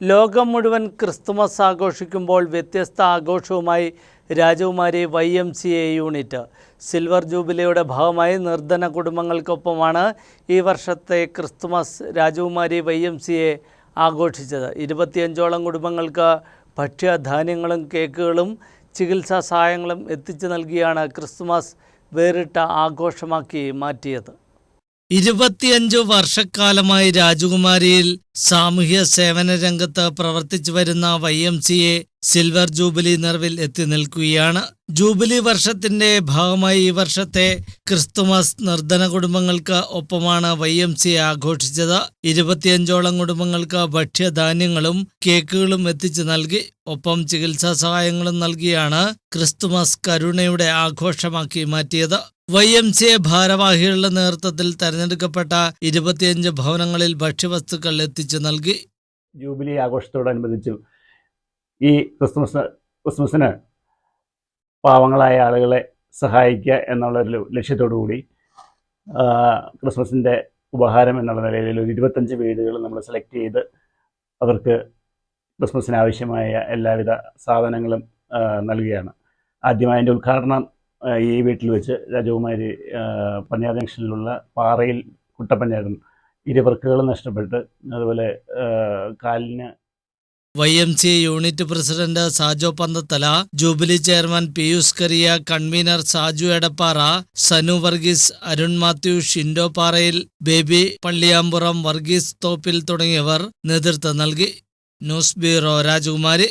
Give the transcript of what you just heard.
ലോകം മുഴുവൻ ക്രിസ്തുമസ് ആഘോഷിക്കുമ്പോൾ വ്യത്യസ്ത ആഘോഷവുമായി Rajakumari Y M C A unit. Silver ജൂബിലിയുടെ ഭാഗമായി നിർധന കുടുംബങ്ങൾക്കൊപ്പമാണ് ഈ വർഷത്തെ ക്രിസ്തുമസ് രാജകുമാരി വൈ എം സി എ ആഘോഷിച്ചത്. ഇരുപത്തിയഞ്ചോളം കുടുംബങ്ങൾക്ക് ഭക്ഷ്യധാന്യങ്ങളും കേക്കുകളും ചികിത്സാ സഹായങ്ങളും എത്തിച്ചു നൽകിയാണ് ക്രിസ്തുമസ് വേറിട്ട ആഘോഷമാക്കി മാറ്റിയത്. ഇരുപത്തിയഞ്ചു വർഷക്കാലമായി രാജകുമാരിയിൽ സാമൂഹ്യ സേവന രംഗത്ത് പ്രവർത്തിച്ചു വരുന്ന Y M C A silver jubilee നിറവിൽ എത്തി നിൽക്കുകയാണ്. ജൂബിലി വർഷത്തിന്റെ ഭാഗമായി ഈ വർഷത്തെ ക്രിസ്തുമസ് നിർധന കുടുംബങ്ങൾക്ക് ഒപ്പമാണ് വൈ എം സി ആഘോഷിച്ചത്. ഇരുപത്തിയഞ്ചോളം കുടുംബങ്ങൾക്ക് ഭക്ഷ്യധാന്യങ്ങളും കേക്കുകളും എത്തിച്ചു നൽകി. ഒപ്പം ചികിത്സാ സഹായങ്ങളും നൽകിയാണ് ക്രിസ്തുമസ് കരുണയുടെ ആഘോഷമാക്കി മാറ്റിയത്. വൈ എം സി എ ഭാരവാഹികളുടെ നേതൃത്വത്തിൽ തെരഞ്ഞെടുക്കപ്പെട്ട ഇരുപത്തിയഞ്ച് ഭവനങ്ങളിൽ ഭക്ഷ്യവസ്തുക്കൾ എത്തിച്ചു നൽകി. ജൂബിലി ആഘോഷത്തോടനുബന്ധിച്ച് ഈ ക്രിസ്മസ് ക്രിസ്മസിന് പാവങ്ങളായ ആളുകളെ സഹായിക്കുക എന്നുള്ള ഒരു ലക്ഷ്യത്തോടു കൂടി ആ, ക്രിസ്മസിന്റെ ഉപഹാരം എന്നുള്ള നിലയിൽ ഒരു ഇരുപത്തഞ്ച് വീടുകൾ നമ്മൾ സെലക്ട് ചെയ്ത് അവർക്ക് ക്രിസ്മസിന് ആവശ്യമായ എല്ലാവിധ സാധനങ്ങളും നൽകുകയാണ്. ആദ്യമായി അതിന്റെ ഉദ്ഘാടനം ഈ വീട്ടിൽ വെച്ച് രാജകുമാരി ആ, ജംഗ്ഷനിലുള്ള പാറയിൽ കുട്ടപ്പഞ്ചായത്തും ഇരുവർക്കുകൾ നഷ്ടപ്പെട്ട് അതുപോലെ കാലിന് Y M C unit president Sajo Panthathala jubilee chairman Piyush Kariya convener Saju Edappara Sanu Varghese Arun Mathew Shindo Parayil Baby Palliyampuram Varghese Thoppil തുടങ്ങിയവർ നേതൃത്വം നൽകി. ന്യൂസ് ബ്യൂറോ രാജകുമാരി.